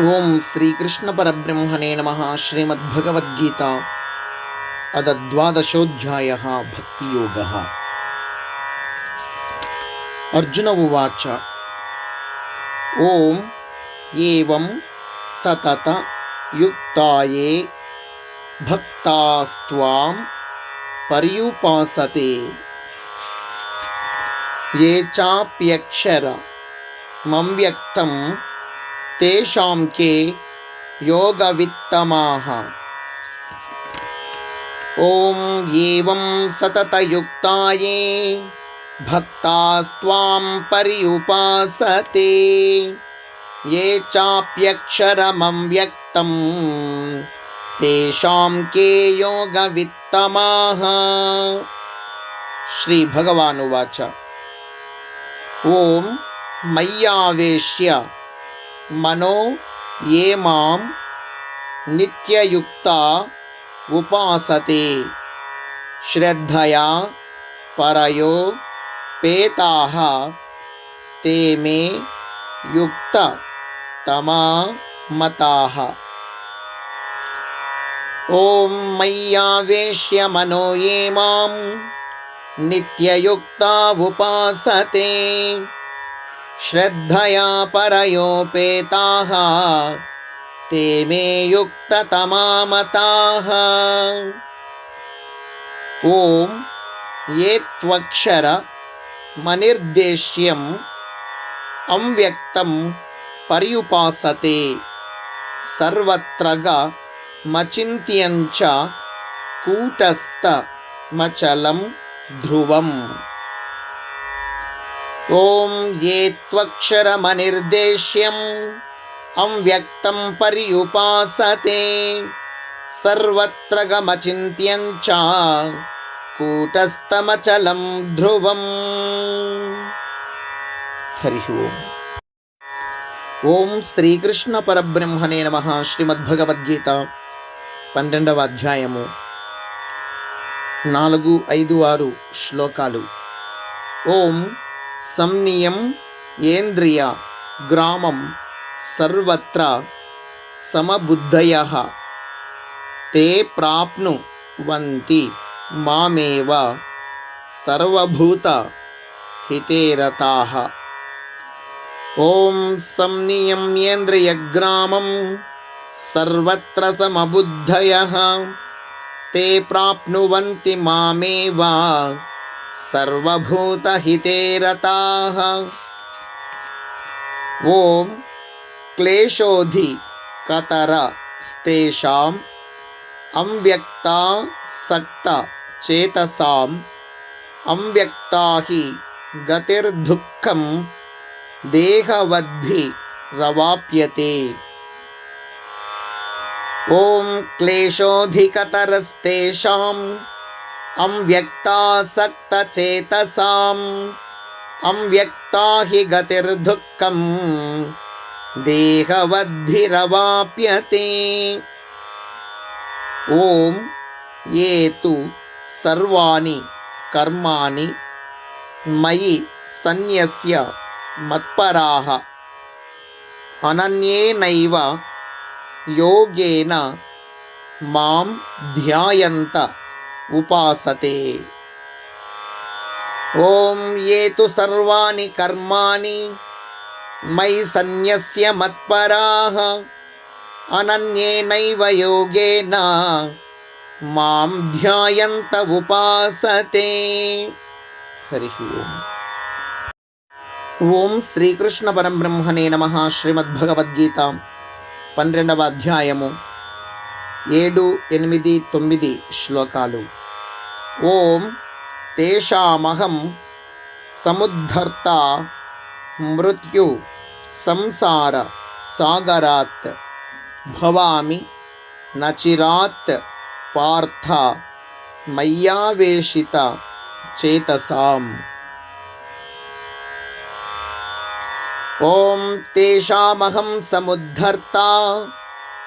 ఓం శ్రీకృష్ణ పరబ్రహ్మణే నమ శ్రీమద్భగవద్గీత అదద్వాదశోధ్యాయ భక్తియోగ. అర్జున ఉవాచ. ఓం ఏం సతత యుక్తాయే భక్తాస్త్వాం పర్యుపాసతే. ఏ చాప్యక్షర మం వ్యక్తం तेषां के योगवित्तमाः। ॐ एवं सततयुक्ताये भक्तास्त्वां पर्युपासते ये चाप्यक्षरमं व्यक्तं तेषां के योगवित्तमाः। श्रीभगवानुवाच। ॐ मय्यावेश्य। मनो ये मां नित्ययुक्ता उपासते। श्रद्धया परयो पेताः ते मे युक्ततमा मताः ॐ मय्यावेश्य मनो ये मां नित्ययुक्ता उपासते। श्रद्धया परयोपेताः ते मे युक्ततमामताः ॐ ये त्वक्षरमनिर्देश्यम् अव्यक्तं पर्युपासते सर्वत्र मचिन्त्यञ्च कूटस्थमचलं ध्रुवम् ఓం ఏ త్వక్షరమనిర్దేశ్యం అవ్యక్తం పర్యుపాసతే సర్వత్ర గమచింత్యం చ కూటస్థమచలం ధ్రువం. హరి ఓం. ఓం శ్రీకృష్ణ పరబ్రహ్మణే నమ. శ్రీమద్భగవద్గీత పన్నెండవ అధ్యాయము. నాలుగు ఐదు ఆరు శ్లోకాలు. ఓం संनियम् एन्द्रियग्रामं सर्वत्र समबुद्धयः। ते प्राप्नुवन्ति मामेव सर्वभूतहितेरताः ॐ संनियम्येन्द्रियग्रामं सर्वत्र समबुद्धयः। ते प्राप्नुवन्ति मामेव సర్వభూతహితేరతాః. ఓం క్లేశోధి కతర స్తేషాం అవ్యక్తా సక్త చేతసాం అవ్యక్తా హి గతిర్దుఃఖం దేహవద్భి రవాప్యతే. ఓం క్లేశోధికతరస్తేషాం అవ్యక్తాసక్తచేతసాం అవ్యక్తా హి గతిర్దుఃఖం. దేహవద్భిరవాప్యతే. ఓం ఏ తు సర్వాణి కర్మాణి మయి సన్యస్య మత్పరాహ అనన్యేనైవ యోగేన మాం ధ్యాయంత. ఉపాసతే. ఓం ఏ తు సర్వాణి కర్మాణి మై సన్యస్య మత్పరాః అనన్యేనైవ యోగేన మాం ధ్యాయంత ఉపాసతే. హరి ఓం. ఓం శ్రీకృష్ణ పరబ్రహ్మణే నమ శ్రీమద్భగవద్గీత పన్నెండవ అధ్యాయము ఏడు ఎనిమిది తొమ్మిది శ్లోకాలు. ॐ तेषामहं समुद्धर्ता मृत्यु संसार सागरात् भवामि न चिरात् पार्थ मय्यावेशित चेतसाम्। ॐ तेषामहं समुद्धर्ता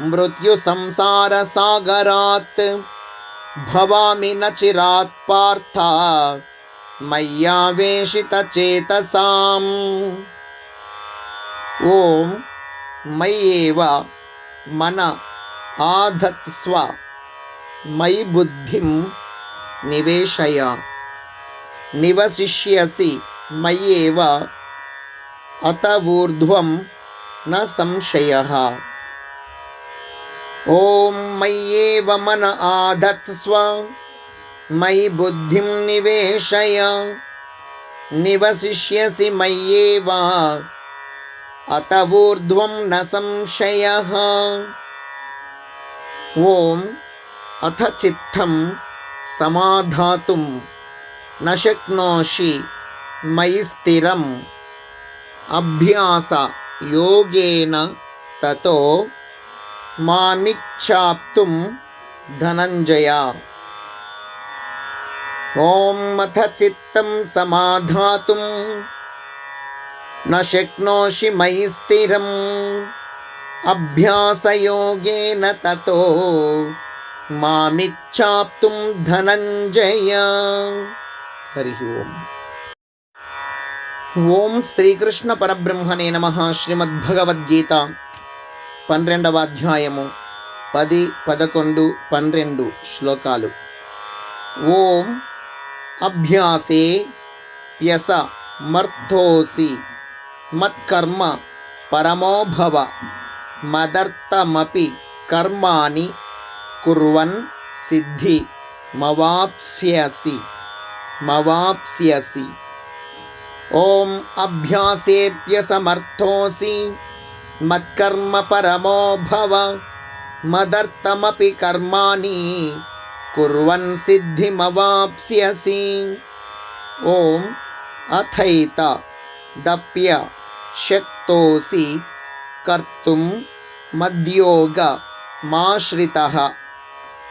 मृत्युसंसारसागरात् भवामि न चिरात् पार्थ मय्यावेशितचेतसाम् ओम मय्येव मन आधत्स्व मयि बुद्धि निवेशय। निवशिष्यसि मय्येव अत ऊर्ध्वं न संशयः। ఓం మయ్యేవ మన ఆధత్స్వ మయి బుద్ధిం నివేశయ నివసిష్యసి మయ్యేవ అత ఊర్ధ్వం న సంశయ. ఓం అథ చిత్తం సమాధాతుం న శక్నోషి మయి స్థిరం అభ్యాస యోగేన తతో మామిచ్ఛాప్తుం ధనంజయ ఓం అథ చిత్తం సమాధాతుం న శక్నోషి మయి స్థిరం అభ్యాసయోగేన తతో మామిచ్ఛాప్తుం ధనంజయ హరి ఓం ఓం శ్రీకృష్ణ పరబ్రహ్మణే నమ శ్రీమద్భగవద్గీత పన్నెండవ అధ్యాయము పది పదకొండు పన్నెండు శ్లోకాలు. ఓం అభ్యాసే ప్యస మర్థోసి మత్కర్మ పరమోభవ మదర్థమపి కర్మాణి కుర్వన్ సిద్ధి మవాప్స్యసి మవాప్స్యసి. ఓం అభ్యాసేప్యసమర్థోసి మత్కర్మ मत्कर्म परमो भव। मदर्थमपि कर्माणि कुर्वन् सिद्धिमवाप्स्यसि। ॐ अथैत दप्य शक्तोऽसि कर्तुं मद्योगमाश्रितः।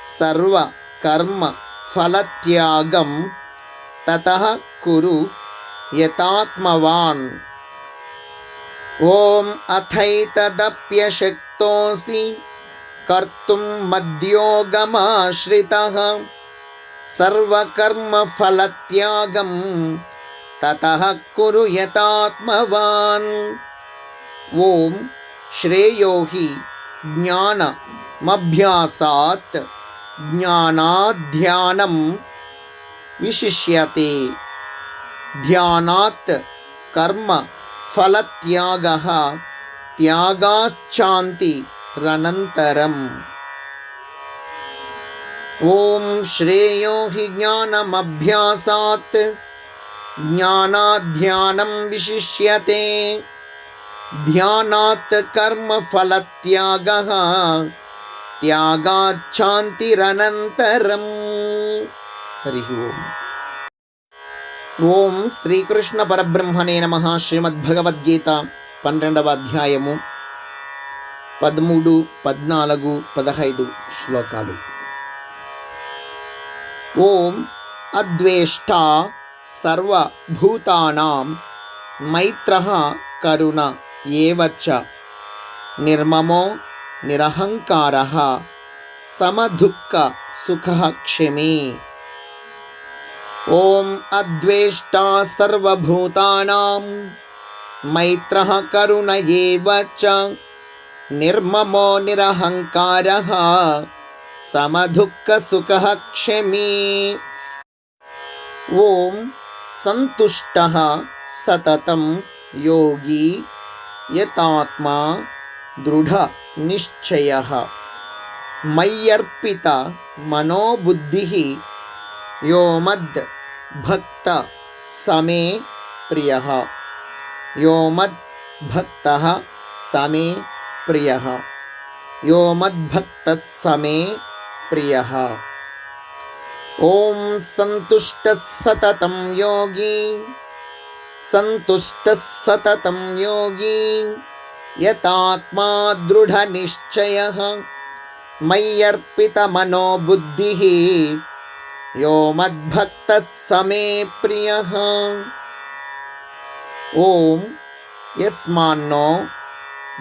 सर्वकर्मफलत्यागं ततः कुरु यतात्मवान्। ॐ अथैतदप्यशक्तोऽसि कर्तुं मद्योगमाश्रितः सर्वकर्मफलत्यागं ततः कुरु यतात्मवान्। ॐ श्रेयो हि ज्ञानमभ्यासात् ज्ञानाध्यानं विशिष्यते। ध्यानात् कर्म फलत्यागः। त्यागाच्चान्ति रनन्तरम्। ॐ श्रेयो हि ज्ञानमभ्यासात्। ज्ञानाध्यानं विशिष्यते। ध्यानात् कर्मफलत्यागः। त्यागाच्छान्तिरनन्तरम् हरिः ओम्। ఓం శ్రీకృష్ణ పరబ్రహ్మణే నమ శ్రీమద్భగవద్గీత పన్నెండవ అధ్యాయము పదమూడు పద్నాలుగు పదహైదు శ్లోకాలు. ఓం అద్వేష్ట సర్వభూతానాం మైత్ర కరుణ ఏవచ్చ నిర్మమో నిరహంకార సమదుఃఖ సుఖ క్షమే ఓం అద్వేష్ట సర్వభూతానాం. మైత్ర కరుణ ఏవ చ నిర్మమో నిరహంకార. సమదుఃఖ సుఖ క్షమే. ఓం సంతుష్ట సతతం యోగి యతాత్మా దృఢ यो मद भक्त समे प्रियः। यो मद भक्तः समे प्रियः। यो मद मद्भक्तः समे प्रियः। ओम संतुष्ट सततं योगी। संतुष्ट सततं योगी। यतात्मा दृढनिश्चयः। मय्यर्पितमनोबुद्धिः। यो मद्भक्त समे प्रिय। ओम यस्मानो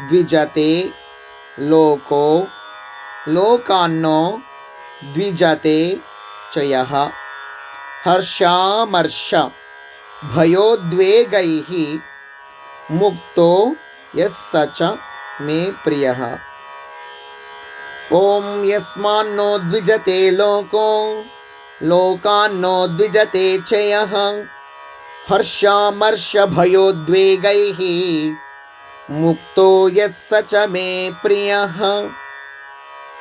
द्विजते लोको, लोकान्नो द्विजते च यः हर्षामर्ष, भयोद्वेगैः मुक्तो यः च मे प्रियः। ॐ यस्मान्नो द्विजते लोको लोकान्नो द्विजते च यः हर्षामर्षभयोद्वेगैः मुक्तो यः स च मे प्रियः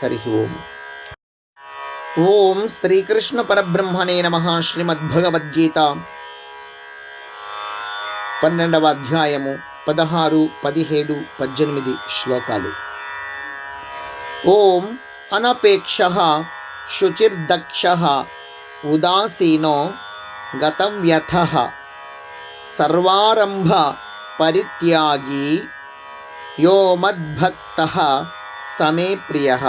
हरिः ओम् ఓం శ్రీకృష్ణ పరబ్రహ్మణే నమ శ్రీమద్భగవద్గీత పన్నెండవ అధ్యాయము పదహారు పదిహేడు పద్దెనిమిది శ్లోకాలు ఓం అనపేక్ష శుచిర్దక్ష उदासीनो गतं व्यथः। सर्वारम्भपरित्यागी यो मद्भक्तः समे प्रियः।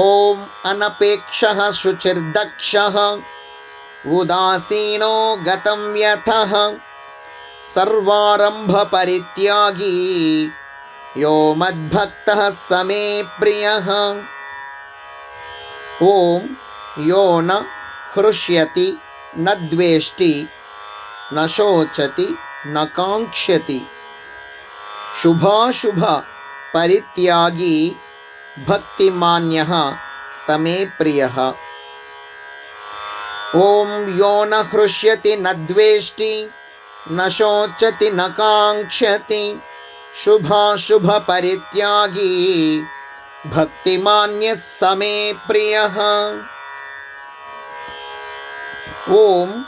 ॐ अनपेक्षः शुचिर्दक्षः। उदासीनो गतं यथः सर्वारम्भपरित्यागी यो मद्भक्तः समे प्रियः। ॐ यो न हृष्यति, न द्वेष्टि, न शोचति, न काङ्क्षति शुभाशुभपरित्यागी भक्तिमान्यः समे प्रियः। ॐ यो न हृष्यति, न द्वेष्टि, न शोचति, न काङ्क्षति शुभाशुभपरित्यागी भक्तिमान्यः समे प्रियः। ॐ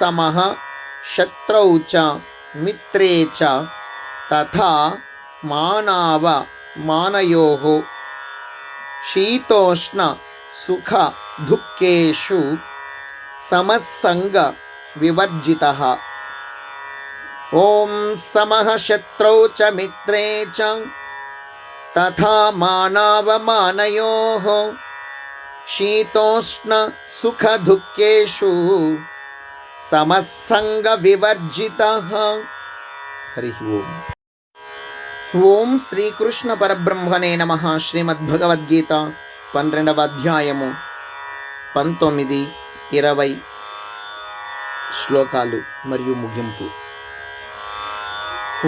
समः शत्रौ च, मित्रे च, तथा मानाव मानयोः। शीतोष्ण सुख दुःखेषु समस्सङ्ग विवर्जितः। ॐ समः शत्रौ च, मित्रे च, तथा मानावमानयोः शीतोष्ण सुखदुःखेषु समस्सङ्गविवर्जितः हरिः ओम् ఓం శ్రీకృష్ణ పరబ్రహ్మణే నమ శ్రీమద్భగవద్గీత పన్నెండవ అధ్యాయము పంతొమ్మిది ఇరవై శ్లోకాలు మరియు ముగింపు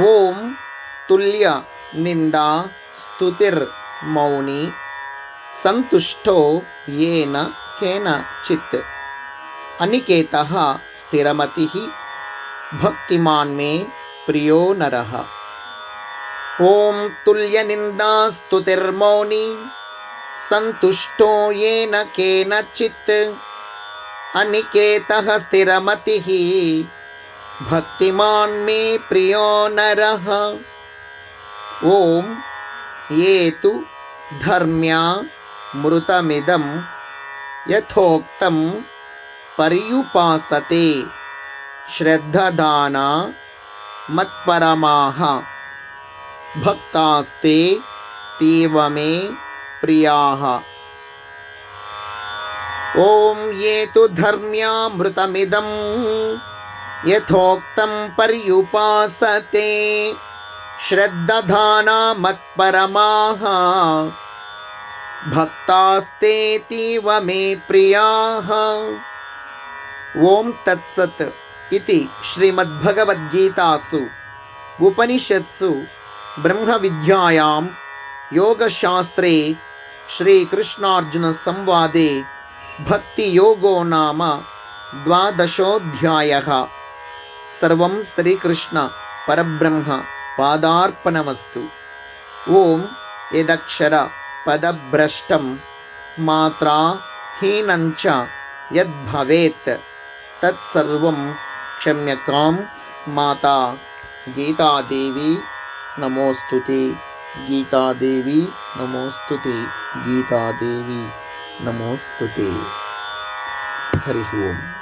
ఓం తుల్య నిందా స్తుతిర్ మౌని సంతుష్టో ఏన కేనచిత్. అనికేత స్థిరమతి భక్తిమాన్ మే ప్రియో నర. ఓం తుల్యనిందాస్తుతిర్మౌని సంతుష్టో ఏన కేనచిత్. అనికేత స్థిరమతి భక్తిమాన్ మే ప్రియో నర. ఓం ఏ ధర్మ్యా मृतमिदं यथोक्तं पर्युपासते श्रद्धदाना मत्परमाः भक्तास्ते तीव मे प्रियाः। ॐ ये तु धर्म्यामृतमिदं यथोक्तं पर्युपासते श्रद्धधाना मत्परमाः भक्तास्तेतीव मे प्रियाः। ॐ तत्सत् इति श्रीमद्भगवद्गीतासु उपनिषत्सु ब्रह्मविद्यायां योगशास्त्रे श्रीकृष्णार्जुनसंवादे भक्तियोगो नाम द्वादशोऽध्यायः। सर्वं श्रीकृष्णपरब्रह्म पादार्पणमस्तु। ॐ यदक्षर పదభ్రష్టం మాత్రా యద్భవేత్ తత్సర్వం క్షమ్యకాం మాత గీతాదేవి నమోస్తుతి గీతాదేవి నమోస్తుతి గీతాదేవి నమోస్తుతి. హరి ఓం.